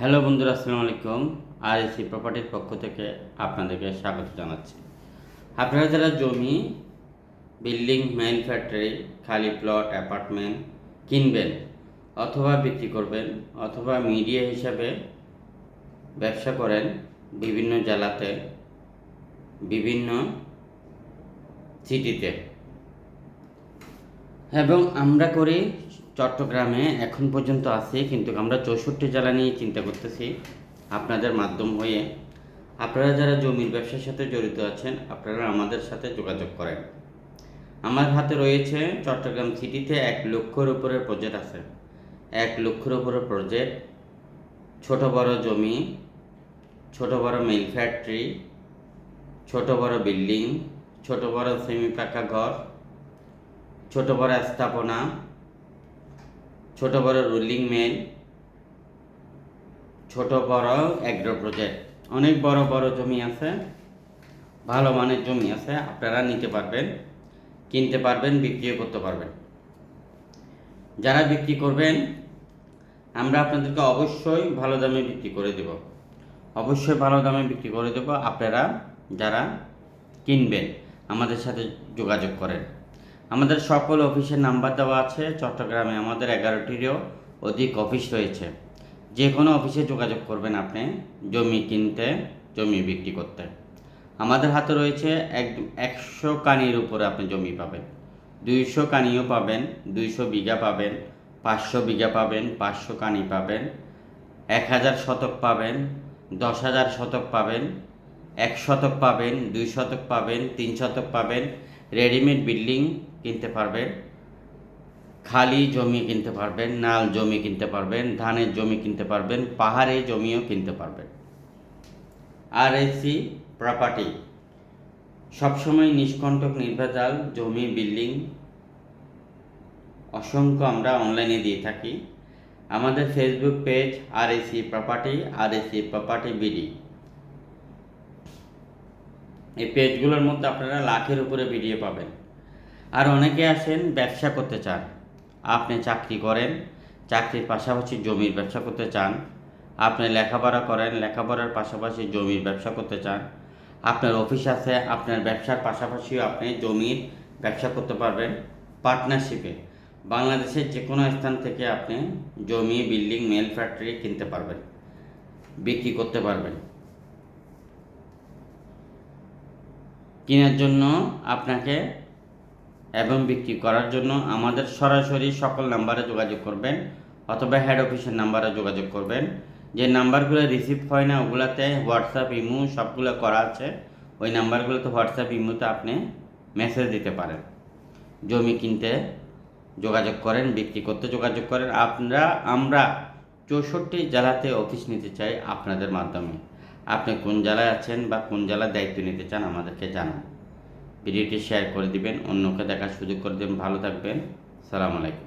Hello বন্ধুরা, আসসালামু আলাইকুম। আর এসি প্রপার্টির পক্ষ থেকে আপনাদেরকে স্বাগত জানাচ্ছি। আপনারা যারা জমি, বিল্ডিং ম্যানুফ্যাক্টরি খালি প্লট অ্যাপার্টমেন্ট কিনবেন অথবা বিক্রি করবেন অথবা মিডিয়া হিসাবে ব্যবসা করেন বিভিন্ন জেলাতে, বিভিন্ন সিটিতে এবং আমরা করি চট্টগ্রামে এখন পর্যন্ত আছি, কিন্তু আমরা চৌষট্টি জেলা নিয়ে চিন্তা করতেছি আপনাদের মাধ্যম হয়ে। আপনারা যারা জমির ব্যবসার সাথে জড়িত আছেন, আপনারা আমাদের সাথে যোগাযোগ করেন। আমার হাতে রয়েছে চট্টগ্রাম সিটিতে এক লক্ষর উপরের প্রজেক্ট আছে। এক লক্ষর উপরের প্রজেক্ট ছোট বড় জমি, ছোট বড় মিল ফ্যাক্টরি ছোট বড় বিল্ডিং ছোট বড় সেমি পাকা ঘর, ছোট বড় স্থাপনা ছোট বড় রুলিং মেল, ছোট বড় অ্যাগ্রো প্রজেক্ট অনেক বড় বড় জমি আছে, ভালো মানের জমি আছে, আপনারা নিতে পারবেন, কিনতে পারবেন, বিক্রিও করতে পারবেন। যারা বিক্রি করবেন, আমরা আপনাদেরকে অবশ্যই ভালো দামে বিক্রি করে দেব। অবশ্যই ভালো দামে বিক্রি করে দেব, আপনারা যারা কিনবেন, আমাদের সাথে যোগাযোগ করেন। আমাদের সকল অফিসের নাম্বার দেওয়া আছে, চট্টগ্রামে আমাদের এগারোটিরও অধিক অফিস রয়েছে। যে কোনো অফিসে যোগাযোগ করবেন আপনি, জমি কিনতে, জমি বিক্রি করতে। আমাদের হাতে রয়েছে এক, একশো কানির উপরে আপনি জমি পাবেন। দুইশো কানিও পাবেন, দুইশো বিঘা পাবেন, পাঁচশো বিঘা পাবেন, পাঁচশো কানি পাবেন, এক হাজার শতক পাবেন, দশ হাজার শতক পাবেন, এক শতক পাবেন, দুই শতক পাবেন, তিন শতক পাবেন, রেডিমেড বিল্ডিং কিনতে পারবেন। খালি জমি কিনতে পারবেন, নাল জমি কিনতে পারবেন, ধানের জমি কিনতে পারবেন, পাহাড়ে জমিও কিনতে পারবেন। আর এসি প্রপার্টি সবসময় নিষ্কণ্টক, নির্ভেজাল জমি, বিল্ডিং অসংখ্য আমরা অনলাইনে দিয়ে থাকি। আমাদের ফেসবুক পেজ আর এসি প্রপার্টি আর এসি প্রপার্টি বিডি এই পেজগুলোর মধ্যে আপনারা লাখের উপরে ভিডিও পাবেন। আর অনেকে আসেন ব্যবসা করতে চান। আপনি চাকরি করেন, চাকরির পাশাপাশি জমির ব্যবসা করতে চান। আপনি লেখাপড়া করেন, লেখাপড়ার পাশাপাশি জমির ব্যবসা করতে চান। আপনার অফিস আছে, আপনার ব্যবসার পাশাপাশিও আপনি জমির ব্যবসা করতে পারবেন। পার্টনারশিপে। বাংলাদেশের যে কোনো স্থান থেকে আপনি জমি, বিল্ডিং, মেল ফ্যাক্টরি কিনতে পারবেন, বিক্রি করতে পারবেন। কেনার জন্য আপনাকে এবং বিক্রি করার জন্য আমাদের সরাসরি সকল নাম্বারে যোগাযোগ করবেন অথবা হেড অফিসের নাম্বারে যোগাযোগ করবেন। যে নাম্বারগুলো রিসিভ হয় না, ওগুলাতে হোয়াটসঅ্যাপ ইমো সবগুলো করা আছে। ওই নাম্বারগুলোতে হোয়াটসঅ্যাপ ইমোতে আপনি মেসেজ দিতে পারেন। জমি কিনতে যোগাযোগ করেন, বিক্রি করতে যোগাযোগ করেন। আপনারা, আমরা চৌষট্টি জেলাতে অফিস নিতে চাই আপনাদের মাধ্যমে। আপনি কোন জেলায় আছেন বা কোন জেলার দায়িত্ব নিতে চান আমাদেরকে জানান। ভিডিওটি শেয়ার করে দিবেন। অন্যকে দেখার সুযোগ করে দেবেন। ভালো থাকবেন। সালাম আলাইকুম।